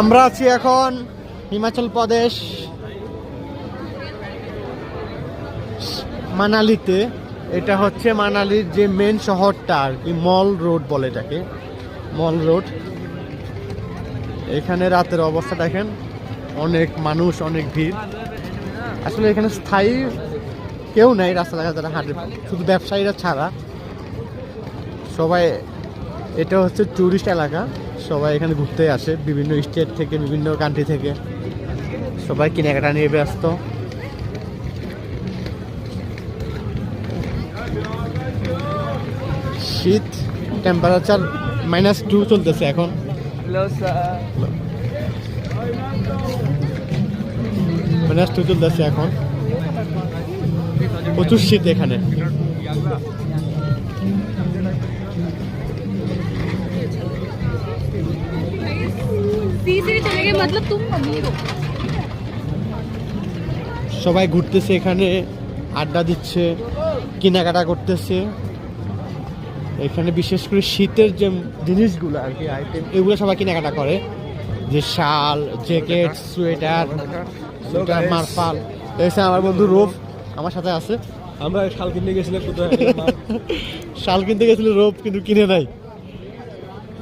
আমরা আছি এখন হিমাচল প্রদেশ, মানালিতে। এটা হচ্ছে মানালির যে মেন শহরটা আর কি মল রোড বলে এটাকে মল রোড এখানে রাতের অবস্থা দেখেন, অনেক মানুষ, অনেক ভিড়। আসলে এখানে স্থায়ী কেউ নেই, রাস্তা দেখা যারা হাঁটে। শুধু ব্যবসায়ীরা ছাড়া। সবাই, এটা হচ্ছে টুরিস্ট এলাকা। সবাই এখানে ঘুরতে আসে বিভিন্ন স্টেট থেকে বিভিন্ন কান্ট্রি থেকে। সবাই কেনাকাটা নিয়ে ব্যস্ত। শীত টেম্পারেচার মাইনাস টু চলতেছে এখন। মাইনাস টু চলতেছে এখন। প্রচুর শীত এখানে। तीसरे चले गए मतलब तुम अमीर हो সবাই ঘুরতেছে এখানে আড্ডা দিচ্ছে কেনাকাটা করতেছে এখানে বিশেষ করে শীতের যে জিনিসগুলো আর কি আইটেম এগুলো সবাই কেনাকাটা করে যে শাল জ্যাকেট সোয়েটার সোয়েটার মারফাল এসে আমার বন্ধু রূপ আমার সাথে আছে আমরা শাল কিনতে গেছিলাম কোথায় শাল কিনতে গেছিল রোপ কিন্তু কিনে নাই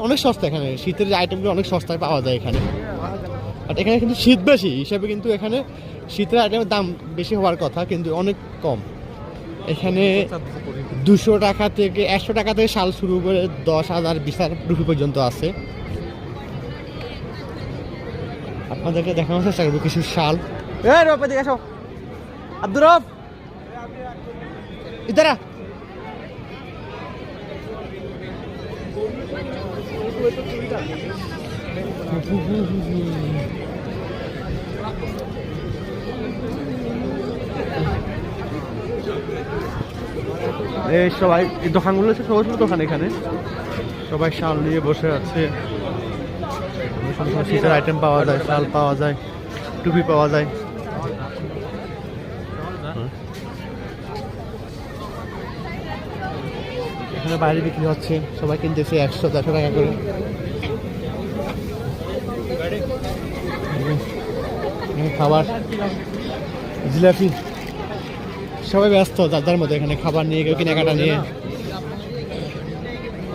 অনেক সস্তা এখানে। শীতের যে আইটেমগুলো অনেক সস্তায় পাওয়া যায় এখানে। আর এখানে কিন্তু শীত বেশি হিসাবে কিন্তু এখানে শীতের আইটেমের দাম বেশি হওয়ার কথা কিন্তু অনেক কম। এখানে দুশো টাকা থেকে একশো টাকা থেকে শাল শুরু করে দশ হাজার বিশ হাজার রুপি পর্যন্ত আছে। আপনাদেরকে দেখানোর চেষ্টা করব কিছু শাল। আব্দুর ইতারা এই সবাই দোকানগুলো হচ্ছে সবাই সব দোকান এখানে। সবাই শাল নিয়ে বসে আছে। শীতের আইটেম পাওয়া যায়, শাল পাওয়া যায়, টুপি পাওয়া যায়। এখানে বাইরে বিক্রি হচ্ছে। সবাই কিনতেছে একশো দেড়শো টাকা করে। খাবার। জিলাপি। সবাই ব্যস্ত, যার যার মতো এখানে খাবার নিয়ে, কেউ কেনাকাটা নিয়ে।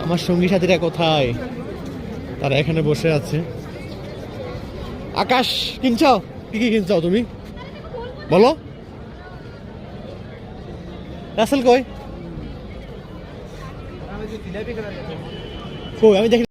আমার সঙ্গী সাথীরা কোথায়? তারা এখানে বসে আছে। আকাশ কিনছাও কি কি কিনছাও তুমি? বলো। রাসেল কই? কই? আমি দেখি